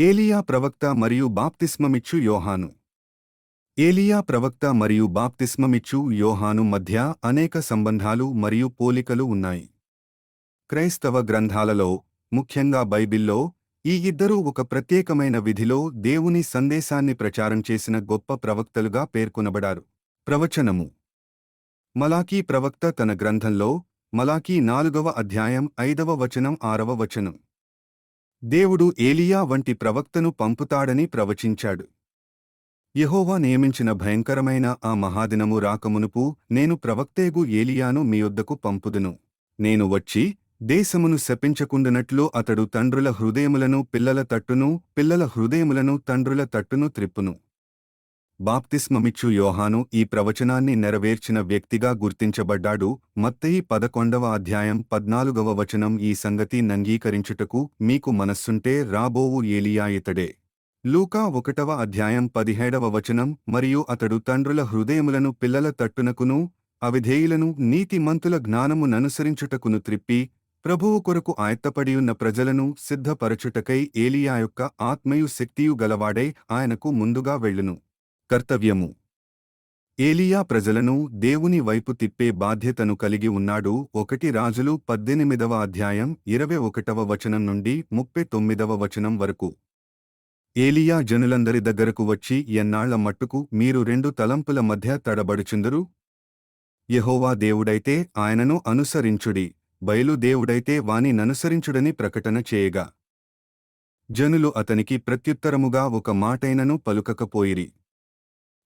ఏలియా ప్రవక్త మరియు బాప్తిస్మమిచ్చు యోహాను. ఏలియా ప్రవక్త మరియు బాప్తిస్మమిచ్చు యోహాను మధ్య అనేక సంబంధాలు మరియు పోలికలు ఉన్నాయి. క్రైస్తవ గ్రంథాలలో ముఖ్యంగా బైబిల్లో ఈ ఇద్దరూ ఒక ప్రత్యేకమైన విధిలో దేవుని సందేశాన్ని ప్రచారం చేసిన గొప్ప ప్రవక్తలుగా పేర్కొనబడారు. ప్రవచనము. మలాకీ ప్రవక్త తన గ్రంథంలో మలాకీ నాలుగవ అధ్యాయం ఐదవ వచనం ఆరవ వచనం. దేవుడు ఏలియా వంటి ప్రవక్తను పంపుతాడని ప్రవచించాడు. యహోవా నియమించిన భయంకరమైన ఆ మహాదినము రాకమునుపు నేను ప్రవక్తేగు ఏలియాను మీ యొద్దకు పంపుదును. నేను వచ్చి దేశమును శపించకుండునట్లు అతడు తండ్రుల హృదయములను పిల్లల తట్టును పిల్లల హృదయములను తండ్రుల తట్టును త్రిప్పును. బాప్తిస్మమిచ్చు యోహాను ఈ ప్రవచనాన్ని నెరవేర్చిన వ్యక్తిగా గుర్తించబడ్డాడు. మత్తయి పదకొండవ అధ్యాయం పద్నాలుగవ వచనం ఈ సంగతి నంగీకరించుటకు మీకు మనస్సుంటే రాబోవు ఏలియా ఇతడే లూకా ఒకటవ అధ్యాయం పదిహేడవ వచనం మరియు అతడు తండ్రుల హృదయములను పిల్లల తట్టునకును అవిధేయులను నీతిమంతుల జ్ఞానముననుసరించుటకును త్రిప్పి ప్రభువు కొరకు ఆయత్తపడియున్న ప్రజలను సిద్ధపరచుటకై ఏలియా యొక్క ఆత్మయు శక్తియు గలవాడై ఆయనకు ముందుగా వెళ్ళును. కర్తవ్యము. ఏలియా ప్రజలను దేవుని వైపు తిప్పే బాధ్యతను కలిగి ఉన్నాడు. ఒకటి రాజులు పద్దెనిమిదవ అధ్యాయం ఇరవై ఒకటవ వచనం నుండి ముప్పై తొమ్మిదవ వచనం వరకు. ఏలియా జనులందరి దగ్గరకు వచ్చి ఎన్నాళ్ళ మట్టుకు మీరు రెండు తలంపుల మధ్య తడబడుచుందరు? యహోవా దేవుడైతే ఆయనను అనుసరించుడి. బయలుదేవుడైతే వాని ననుసరించుడని ప్రకటన చేయగా. జనులు అతనికి ప్రత్యుత్తరముగా ఒక మాటైనను పలుకకపోయిరి.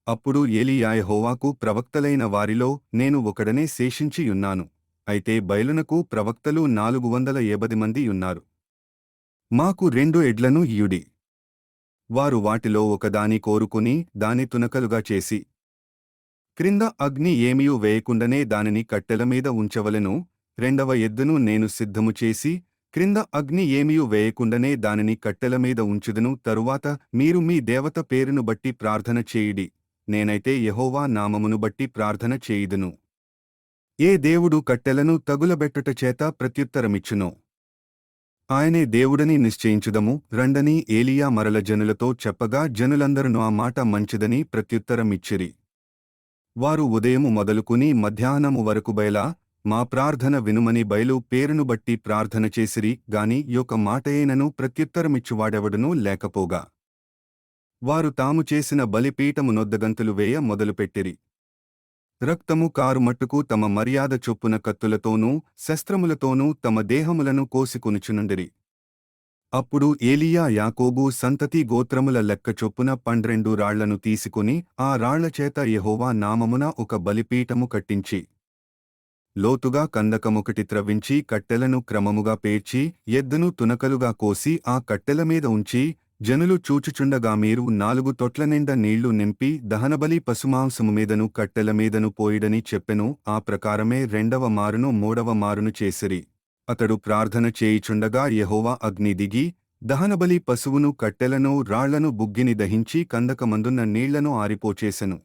అప్పుడు ఏలియాయహోవాకు ప్రవక్తలైన వారిలో నేను ఒకడనే శేషించియున్నాను అయితే బయలునకు ప్రవక్తలు నాలుగు వందల ఏబది మంది ఉన్నారు. మాకు రెండు ఎడ్లను ఇయుడి వారు వాటిలో ఒకదాని కోరుకుని దాని తునకలుగా చేసి క్రింద అగ్ని ఏమీయూ వేయకుండానే దానిని కట్టెలమీద ఉంచవలను. రెండవ ఎద్దును నేను సిద్ధము చేసి క్రింద అగ్ని ఏమీయూ వేయకుండానే దానిని కట్టెల మీద ఉంచుదును. తరువాత మీరు మీ దేవత పేరును బట్టి ప్రార్థన చేయుడి. నేనైతే యెహోవా నామమును బట్టి ప్రార్థన చేయుదును. ఏ దేవుడు కట్టెలను తగులబెట్టుట చేత ప్రత్యుత్తరమిచ్చునో? ఆయనే దేవుడని నిశ్చయించుదము రండని ఏలియా మరల జనులతో చెప్పగా జనులందరూ ఆ మాట మంచిదని ప్రత్యుత్తరమిచ్చిరి. వారు ఉదయము మొదలుకుని మధ్యాహ్నము వరకు బయలా మా ప్రార్థన వినుమని బయలు పేరును బట్టి ప్రార్థన చేసిరి గాని యొక్క మాటయేనను ప్రత్యుత్తరమిచ్చువాడెవడనూ లేకపోగా. వారు తాము చేసిన బలిపీఠము నొద్దగంతులు వేయ మొదలుపెట్టిరి. రక్తము కారుమట్టుకు తమ మర్యాద చొప్పున కత్తులతోనూ శస్త్రములతోనూ తమ దేహములను కోసికొనుచునుండిరి. అప్పుడు ఏలియా యాకోబు సంతతి గోత్రముల లెక్క చొప్పున పండ్రెండు రాళ్ళను తీసుకుని ఆ రాళ్ళచేత యహోవా నామమున ఒక బలిపీఠము కట్టించి లోతుగా కందకమొకటి త్రవ్వించి కట్టెలను క్రమముగా పేర్చి ఎద్దును తునకలుగా కోసి ఆ కట్టెల మీద ఉంచి జనులు చూచుచుండగా మీరు నాలుగు తొట్ల నిండా నీళ్ళు నింపి దహనబలి పశుమాంసము మీదను కట్టెల మీదను పోయిడని చెప్పెను. ఆ ప్రకారమే రెండవ మారును మూడవ మారును చేసిరి. అతడు ప్రార్థన చేయిచుండగా యహోవా అగ్ని దిగి దహనబలి పశువును కట్టెలను రాళ్ళను బుగ్గిని దహించి కందకమందున్న నీళ్ళను ఆరిపోచేసెను.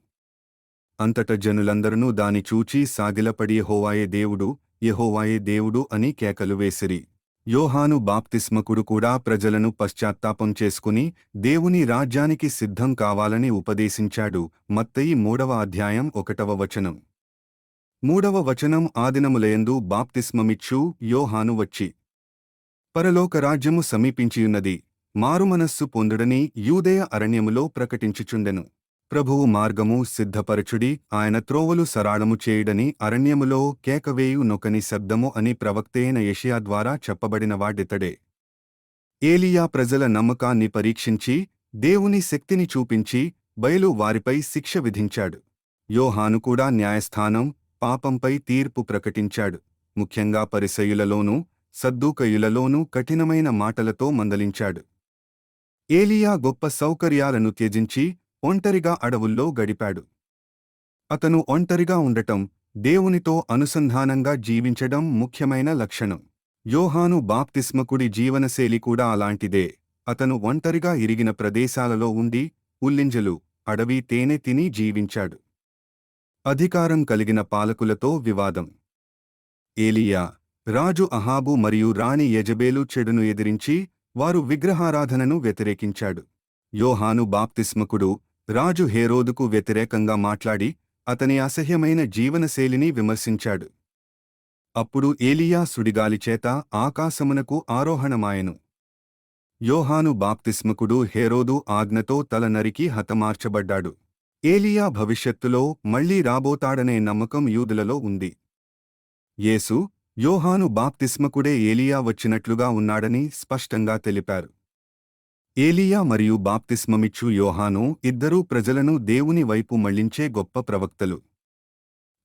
అంతట జనులందరూ దాని చూచి సాగిలపడి యహోవాయే దేవుడు యహోవాయే దేవుడు అని కేకలు వేసిరి. యోహాను బాప్తిస్మకుడు కూడా ప్రజలను పశ్చాత్తాపం చేసుకుని దేవుని రాజ్యానికి సిద్ధం కావాలని ఉపదేశించాడు. మత్తయి మూడవ అధ్యాయం ఒకటవ వచనం. మూడవ వచనం ఆదినములయందు బాప్తిస్మమిచ్చు యోహాను వచ్చి పరలోక రాజ్యము సమీపించియున్నది. మారుమనస్సు పొందుడని యూదయ అరణ్యములో ప్రకటించుచుండెను. ప్రభువు మార్గము సిద్ధపరచుడి ఆయన త్రోవలు సరాళము చేయుడని అరణ్యములో కేకవేయు నొకని శబ్దము అని ప్రవక్తైన యెషయా ద్వారా చెప్పబడిన వాడితడే. ఏలియా ప్రజల నమ్మకాన్ని పరీక్షించి దేవుని శక్తిని చూపించి బయలు వారిపై శిక్ష విధించాడు. యోహాను కూడా న్యాయస్థానం పాపంపై తీర్పు ప్రకటించాడు. ముఖ్యంగా పరిసయులలోనూ సద్దూకయులలోనూ కఠినమైన మాటలతో మందలించాడు. ఏలియా గొప్ప సౌకర్యాలను త్యజించి ఒంటరిగా అడవుల్లో గడిపాడు. అతను ఒంటరిగా ఉండటం దేవునితో అనుసంధానంగా జీవించడం ముఖ్యమైన లక్షణం. యోహాను బాప్తిస్మకుడి జీవనశైలి కూడా అలాంటిదే. అతను ఒంటరిగా ఇరిగిన ప్రదేశాలలో ఉండి ఉల్లింజలు అడవి తేనె తిని జీవించాడు. అధికారం కలిగిన పాలకులతో వివాదం. ఏలియా రాజు అహాబు మరియు రాణి యజబేలు చెడును ఎదిరించి వారు విగ్రహారాధనను వ్యతిరేకించాడు. యోహాను బాప్తిస్మకుడు రాజు హేరోదుకు వ్యతిరేకంగా మాట్లాడి అతని అసహ్యమైన జీవనశైలిని విమర్శించాడు. అప్పుడు ఏలియా సుడిగాలిచేత ఆకాశమునకు ఆరోహణమాయెను. యోహాను బాప్తిస్మకుడు హేరోదు ఆజ్ఞతో తల నరికి హతమార్చబడ్డాడు. ఏలియా భవిష్యత్తులో మళ్ళీ రాబోతాడనే నమ్మకం యూదులలో ఉంది. యేసు యోహాను బాప్తిస్మకుడే ఏలియా వచ్చినట్లుగా ఉన్నాడని స్పష్టంగా తెలిపారు. ఏలియా మరియు బాప్తిస్మమిచ్చు యోహాను ఇద్దరూ ప్రజలను దేవుని వైపు మళ్ళించే గొప్ప ప్రవక్తలు.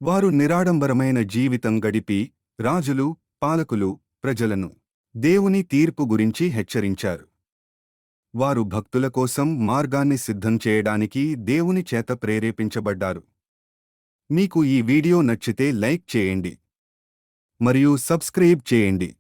వారు నిరాడంబరమైన జీవితం గడిపి రాజులు పాలకులు ప్రజలను దేవుని తీర్పు గురించి హెచ్చరించారు. వారు భక్తుల కోసం మార్గాన్ని సిద్ధం చేయడానికి దేవుని చేత ప్రేరేపించబడ్డారు. మీకు ఈ వీడియో నచ్చితే లైక్ చేయండి. మరియు సబ్స్క్రైబ్ చేయండి.